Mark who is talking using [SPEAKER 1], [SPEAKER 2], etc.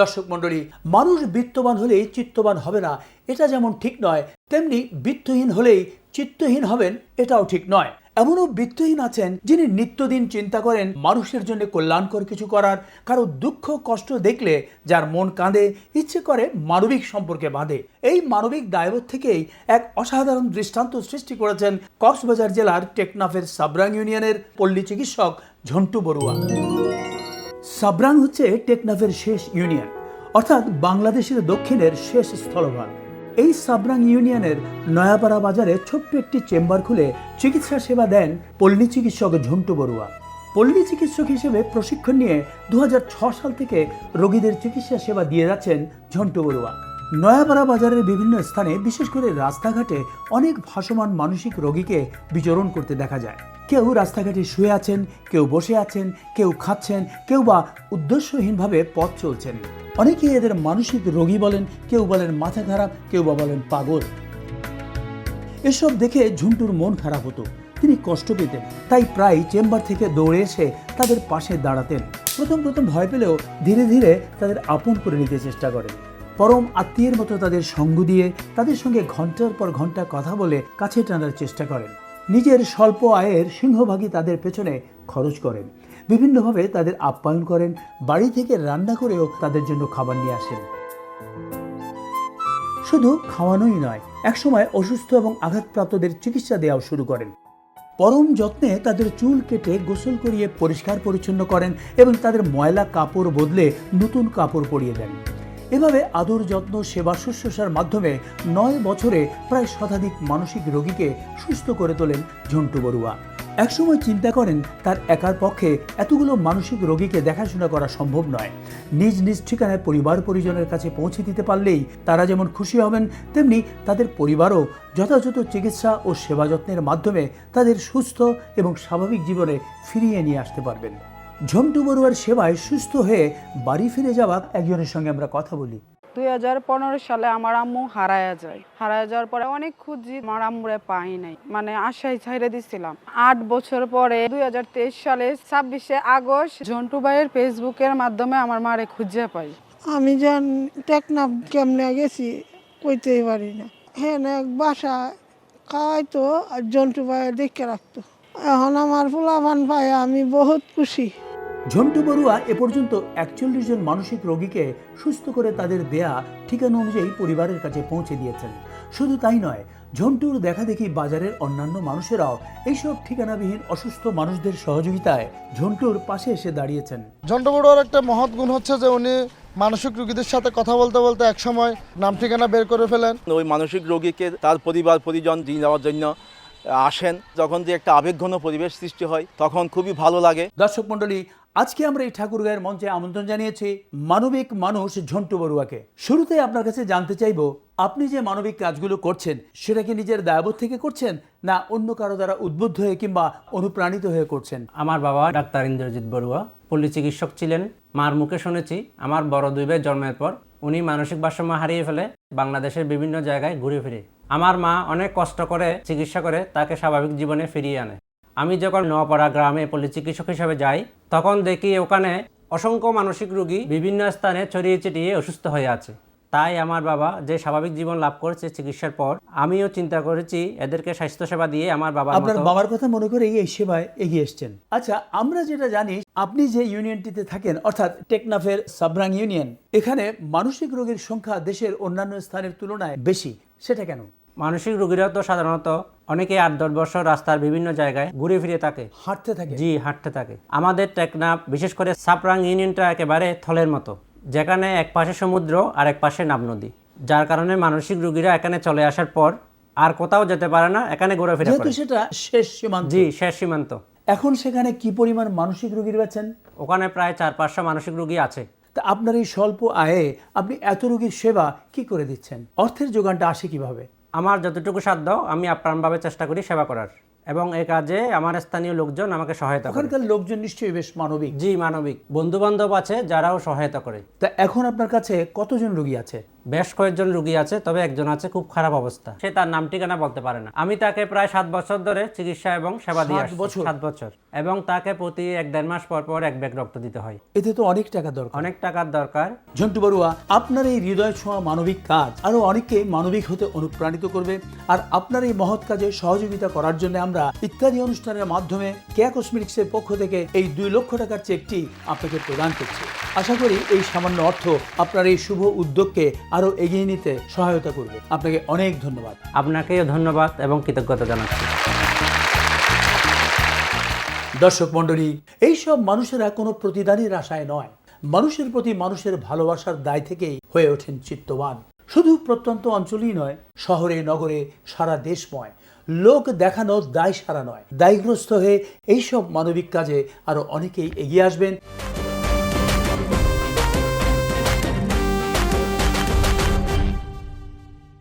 [SPEAKER 1] দর্শক মণ্ডলী, মানুষ বিত্তবান হলেই চিত্তবান হবে না, এটা যেমন ঠিক নয়, তেমনি বিত্তহীন হলেই চিত্তহীন হবেন, এটাও ঠিক নয়। এমনও বিত্তহীন আছেন যিনি নিত্যদিন চিন্তা করেন মানুষের জন্য কল্যাণকর কিছু করার, কারও দুঃখ কষ্ট দেখলে যার মন কাঁদে, ইচ্ছে করে মানবিক সম্পর্কে বাঁধে। এই মানবিক দায়বোধ থেকেই এক অসাধারণ দৃষ্টান্ত সৃষ্টি করেছেন কক্সবাজার জেলার টেকনাফের সাবরাং ইউনিয়নের পল্লী চিকিৎসক ঝন্টু বড়ুয়া। সাবরাং হচ্ছে টেকনাফের শেষ ইউনিয়ন, অর্থাৎ বাংলাদেশের দক্ষিণের শেষ স্থলভাগ। এই সাবরাং ইউনিয়নের নয়াপাড়া বাজারে ছোট্ট একটি চেম্বার খুলে চিকিৎসা সেবা দেন পল্লী চিকিৎসক ঝন্টু বড়ুয়া। পল্লী চিকিৎসক হিসেবে প্রশিক্ষণ নিয়ে দুহাজার ছয় সাল থেকে রোগীদের চিকিৎসা সেবা দিয়ে যাচ্ছেন ঝন্টু বড়ুয়া। নয়াপাড়া বাজারের বিভিন্ন স্থানে বিশেষ করে রাস্তাঘাটে অনেক ভাসমান মানসিক রোগীকে বিচরণ করতে দেখা যায়। কেউ রাস্তাঘাটে শুয়ে আছেন, কেউ বসে আছেন, কেউ খাচ্ছেন, কেউ বা উদ্দেশ্যহীনভাবে পথ চলছেন। অনেকেই এদের মানসিক রোগী বলেন, কেউ বলেন মাথা খারাপ, কেউ বা বলেন পাগল। এসব দেখে ঝুন্টুর মন খারাপ হতো। তিনি কষ্ট পেতেন, তাই প্রায় চেম্বার থেকে দৌড়ে এসে তাদের পাশে দাঁড়াতেন। প্রথম প্রথম ভয় পেলেও ধীরে ধীরে তাদের আপন করে নিতে চেষ্টা করেন। পরম আত্মীয়ের মতো তাদের সঙ্গ দিয়ে তাদের সঙ্গে ঘণ্টার পর ঘণ্টা কথা বলে কাছে টানার চেষ্টা করেন। নিজের স্বল্প আয়ের সিংহভাগই তাদের পেছনে খরচ করেন। বিভিন্নভাবে তাদের আপ্যায়ন করেন, বাড়ি থেকে রান্না করেও তাদের জন্য খাবার নিয়ে আসেন। শুধু খাওয়ানোই নয়, একসময় অসুস্থ এবং আঘাতপ্রাপ্তদের চিকিৎসা দেওয়াও শুরু করেন। পরম যত্নে তাদের চুল কেটে গোসল করিয়ে পরিষ্কার পরিচ্ছন্ন করেন এবং তাদের ময়লা কাপড় বদলে নতুন কাপড় পরিয়ে দেন। এভাবে আদর যত্ন, সেবা, শুশ্রূষার মাধ্যমে নয় বছরে প্রায় শতাধিক মানসিক রোগীকে সুস্থ করে তোলেন ঝন্টু বড়ুয়া। একসময় চিন্তা করেন, তার একার পক্ষে এতগুলো মানসিক রোগীকে দেখাশোনা করা সম্ভব নয়। নিজ নিজ ঠিকানায় পরিবার পরিজনের কাছে পৌঁছে দিতে পারলেই তারা যেমন খুশি হবেন, তেমনি তাদের পরিবারও যথাযথ চিকিৎসা ও সেবা যত্নের মাধ্যমে তাদের সুস্থ এবং স্বাভাবিক জীবনে ফিরিয়ে নিয়ে আসতে পারবেন। ঝন্টু বড়ুয়ার সেবায় সুস্থ হয়ে বাড়ি ফিরে যাওয়া একজনের সঙ্গে আমরা কথা বলি।
[SPEAKER 2] দুই হাজার পনেরো সালে আমার আম্মু হারায়া যায়। হারায়া যাওয়ার পরে অনেক খুঁজি আমার আম্মুরে পাই নাই। মানে আশায় ছাইড়ে দিছিলাম। আট বছর পরে দুই হাজার তেইশ সালে ছাব্বিশে আগস্ট জন্টু ভাইয়ের ফেসবুকের মাধ্যমে আমার মারে খুঁজে পাই।
[SPEAKER 3] আমি যখন টেকনাফ কেমনে গেছি কইতেই পারি না। হ্যাঁ এক বাসা খাওয়াইতো আর জন্টু ভাই দেখে রাখতো। এখন আমার ফুলাভান ভাই আমি বহুত খুশি।
[SPEAKER 1] ঝন্টু বড়ুয়া এ পর্যন্ত একচল্লিশ জন মানসিক রোগীকে সুস্থ করে তাদের দেয়া ঠিকানা অনুযায়ী পরিবারের কাছে পৌঁছে দিয়েছেন। শুধু তাই নয় ঝন্টুর দেখা দেখি বাজারের অন্যান্য মানুষেরাও এইসব ঠিকানাবিহীন অসুস্থ মানুষদের সহযোগিতায় ঝন্টুর পাশে এসে দাঁড়িয়েছেন।
[SPEAKER 4] ঝন্টু বড়ুয়ার একটা মহৎ গুণ হচ্ছে যে উনি মানসিক রোগীদের সাথে কথা বলতে বলতে একসময় নাম ঠিকানা বের করে ফেলেন।
[SPEAKER 5] ওই মানসিক রোগীকে তার পরিবার পরিজন দিয়ে যাওয়ার জন্য আসেন যখন যে একটা আবেগঘন পরিবেশ সৃষ্টি হয় তখন খুবই ভালো লাগে।
[SPEAKER 1] দর্শক মণ্ডলী আজকে আমরা এই ঠাকুরগাঁয়ের মঞ্চে আমন্ত্রণ জানিয়েছি মানবিক মানুষ ঝন্টু বড়ুয়াকে। শুরুতে আপনার কাছে জানতে চাইব, আপনি যে মানবিক কাজগুলো করছেন, সেটা কি নিজের দায়বোধ থেকে করছেন, না অন্য কারও দ্বারা উদ্বুদ্ধ হয়ে কিংবা অনুপ্রাণিত হয়ে করছেন?
[SPEAKER 6] আমার বাবা ডাক্তার ইন্দ্রজিৎ বড়ুয়া, পল্লী চিকিৎসক ছিলেন। মার মুখে শুনেছি, আমার বড় দুই ভাই জন্মের পর উনি মানসিক ভারসাম্য হারিয়ে ফেলে বাংলাদেশের বিভিন্ন জায়গায় ঘুরে ফিরে। আমার মা অনেক কষ্ট করে চিকিৎসা করে, তাকে স্বাভাবিক জীবনে ফিরিয়ে আনে। আমি যখন নোয়াপাড়া গ্রামে পল্লী চিকিৎসক হিসেবে যাই তখন দেখি ওখানে অসংখ্য মানসিক রোগী বিভিন্ন স্থানে ছড়িয়ে ছিটিয়ে অসুস্থ হয়ে আছে। তাই আমার বাবা যে স্বাভাবিক জীবন লাভ করেছে চিকিৎসার পর আমিও চিন্তা করেছি এদেরকে স্বাস্থ্যসেবা দিয়ে আমার বাবা
[SPEAKER 1] আপনার বাবার কথা মনে করে এই সেবায় এগিয়ে এসছেন। আচ্ছা আমরা যেটা জানি আপনি যে ইউনিয়নটিতে থাকেন অর্থাৎ টেকনাফের সাবরাং ইউনিয়ন এখানে মানসিক রোগীর সংখ্যা দেশের অন্যান্য স্থানের তুলনায় বেশি সেটা কেন?
[SPEAKER 6] মানসিক রোগীরা তো সাধারণত অনেকে আট দশ বছর রাস্তার বিভিন্ন জায়গায় ঘুরে ফিরে থাকে।
[SPEAKER 1] হাঁটতে থাকে।
[SPEAKER 6] জি হাঁটতে থাকে। আমাদের টেকনাফ বিশেষ করে সাপরাং ইউনিয়নটা একেবারে থলের মতো যেখানে এক পাশে সমুদ্র আর এক পাশে নাব নদী। যার কারণে মানসিক রোগীরা এখানে চলে আসার পর আর কোথাও যেতে পারে না এখানে ঘোরাফেরা
[SPEAKER 1] যেহেতু
[SPEAKER 6] করে
[SPEAKER 1] সেটা শেষ সীমান্ত।
[SPEAKER 6] জি শেষ সীমান্ত।
[SPEAKER 1] এখন সেখানে কি পরিমাণ মানসিক রোগী রয়েছেন?
[SPEAKER 6] ওখানে প্রায় চার পাঁচশো মানসিক রোগী আছে।
[SPEAKER 1] তা আপনার এই স্বল্প আয়ে আপনি এত রোগীর সেবা কি করে দিচ্ছেন? অর্থের যোগানটা আসে কীভাবে?
[SPEAKER 6] আমার যতটুকু সাধ্য আমি আপ্রাণভাবে চেষ্টা করি সেবা করার। এবং এ কাজে আমার স্থানীয় লোকজন আমাকে সহায়তা করে।
[SPEAKER 1] ওখানকার লোকজন নিশ্চয়ই বেশ মানবিক।
[SPEAKER 6] জি মানবিক। বন্ধু বান্ধব আছে যারাও সহায়তা করে।
[SPEAKER 1] তা এখন আপনার কাছে কতজন রোগী আছে?
[SPEAKER 6] বেশ কয়েকজন রুগী আছে তবে একজন আছে খুব খারাপ অবস্থা। সে তার নাম ঠিকানা বলতে পারে না। আমি তাকে প্রায় সাত বছর ধরে চিকিৎসা এবং সেবা দিয়ে।
[SPEAKER 1] বছর?
[SPEAKER 6] সাত বছর। এবং তাকে প্রতি এক দেড় মাস পর পর এক ব্যাগ রক্ত দিতে হয়।
[SPEAKER 1] এতে তো অনেক টাকা দরকার।
[SPEAKER 6] অনেক টাকার দরকার।
[SPEAKER 1] ঝন্টু বড়ুয়া আপনার এই হৃদয় ছোঁয়া মানবিক কাজ আরও অনেককে মানবিক হতে অনুপ্রাণিত করবে। আর আপনার এই মহৎ কাজে সহযোগিতা করার জন্য আমরা ইত্যাদি অনুষ্ঠানের মাধ্যমে কেয়া কসমেটিক্সের পক্ষ থেকে এই দুই লক্ষ টাকার চেকটি আপনাকে প্রদান করছি। আশা করি এই সামান্য অর্থ আপনার এই শুভ উদ্যোগকে আরও এগিয়ে নিতে সহায়তা করবে। আপনাকে অনেক ধন্যবাদ।
[SPEAKER 6] আপনাকেও ধন্যবাদ এবং কৃতজ্ঞতা জানাচ্ছি।
[SPEAKER 1] দর্শক মণ্ডলী এইসব মানুষেরা কোনো প্রতিদানের আশায় নয়। মানুষের প্রতি মানুষের ভালোবাসার দায় থেকেই হয়ে ওঠেন চিত্তবান। শুধু প্রত্যন্ত অঞ্চলই নয় শহরে নগরে সারা দেশময়। লোক দেখানো দায় সারা নয়। দায়গ্রস্ত হয়ে এইসব মানবিক কাজে আরও অনেকেই এগিয়ে আসবেন।